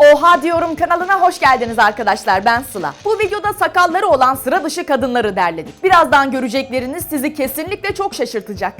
Oha diyorum kanalına hoş geldiniz arkadaşlar ben Sıla. Bu videoda sakalları olan sıra dışı kadınları derledik. Birazdan görecekleriniz sizi kesinlikle çok şaşırtacak.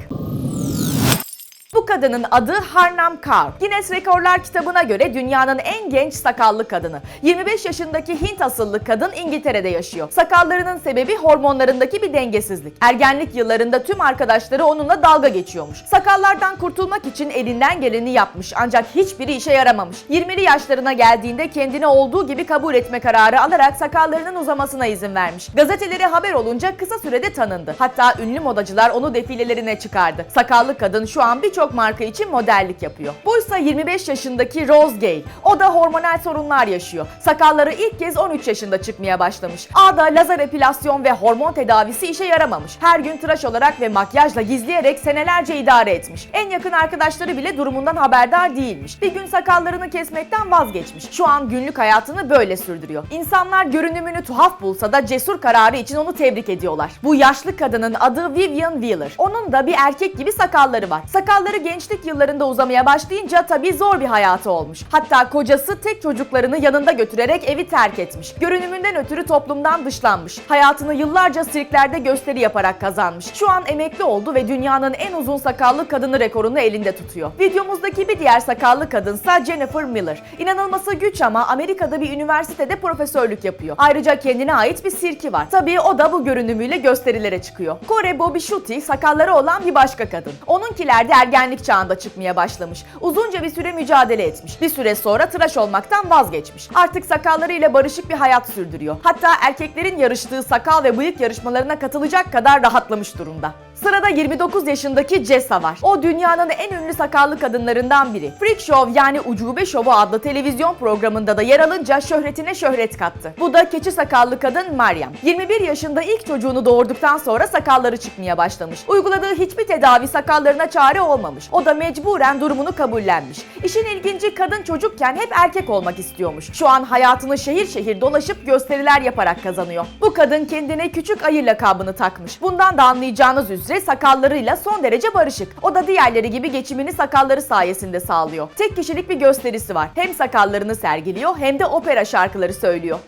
Bu kadının adı Harnam Kaur. Guinness Rekorlar kitabına göre dünyanın en genç sakallı kadını. 25 yaşındaki Hint asıllı kadın İngiltere'de yaşıyor. Sakallarının sebebi hormonlarındaki bir dengesizlik. Ergenlik yıllarında tüm arkadaşları onunla dalga geçiyormuş. Sakallardan kurtulmak için elinden geleni yapmış ancak hiçbiri işe yaramamış. 20'li yaşlarına geldiğinde kendini olduğu gibi kabul etme kararı alarak sakallarının uzamasına izin vermiş. Gazetelere haber olunca kısa sürede tanındı. Hatta ünlü modacılar onu defilelerine çıkardı. Sakallı kadın şu an birçok marka için modellik yapıyor. Buysa 25 yaşındaki Rose Gay. O da hormonal sorunlar yaşıyor. Sakalları ilk kez 13 yaşında çıkmaya başlamış. A'da lazer epilasyon ve hormon tedavisi işe yaramamış. Her gün tıraş olarak ve makyajla gizleyerek senelerce idare etmiş. En yakın arkadaşları bile durumundan haberdar değilmiş. Bir gün sakallarını kesmekten vazgeçmiş. Şu an günlük hayatını böyle sürdürüyor. İnsanlar görünümünü tuhaf bulsa da cesur kararı için onu tebrik ediyorlar. Bu yaşlı kadının adı Vivian Wheeler. Onun da bir erkek gibi sakalları var. Sakalları gençlik yıllarında uzamaya başlayınca tabii zor bir hayatı olmuş. Hatta kocası tek çocuklarını yanında götürerek evi terk etmiş. Görünümünden ötürü toplumdan dışlanmış. Hayatını yıllarca sirklerde gösteri yaparak kazanmış. Şu an emekli oldu ve dünyanın en uzun sakallı kadını rekorunu elinde tutuyor. Videomuzdaki bir diğer sakallı kadınsa Jennifer Miller. İnanılması güç ama Amerika'da bir üniversitede profesörlük yapıyor. Ayrıca kendine ait bir sirki var. Tabii o da bu görünümüyle gösterilere çıkıyor. Kore Bobby Shuti sakalları olan bir başka kadın. Onunkiler de ergenlik çağında çıkmaya başlamış. Uzunca bir süre mücadele etmiş. Bir süre sonra tıraş olmaktan vazgeçmiş. Artık sakallarıyla barışık bir hayat sürdürüyor. Hatta erkeklerin yarıştığı sakal ve bıyık yarışmalarına katılacak kadar rahatlamış durumda. Sırada 29 yaşındaki Jessa var. O dünyanın en ünlü sakallı kadınlarından biri. Freak Show yani Ucube Show'u adlı televizyon programında da yer alınca şöhretine şöhret kattı. Bu da keçi sakallı kadın Meryem. 21 yaşında ilk çocuğunu doğurduktan sonra sakalları çıkmaya başlamış. Uyguladığı hiçbir tedavi sakallarına çare olmamış. O da mecburen durumunu kabullenmiş. İşin ilginci kadın çocukken hep erkek olmak istiyormuş. Şu an hayatını şehir şehir dolaşıp gösteriler yaparak kazanıyor. Bu kadın kendine küçük ayı lakabını takmış. Bundan da anlayacağınız üzere sakallarıyla son derece barışık. O da diğerleri gibi geçimini sakalları sayesinde sağlıyor. Tek kişilik bir gösterisi var. Hem sakallarını sergiliyor hem de opera şarkıları söylüyor.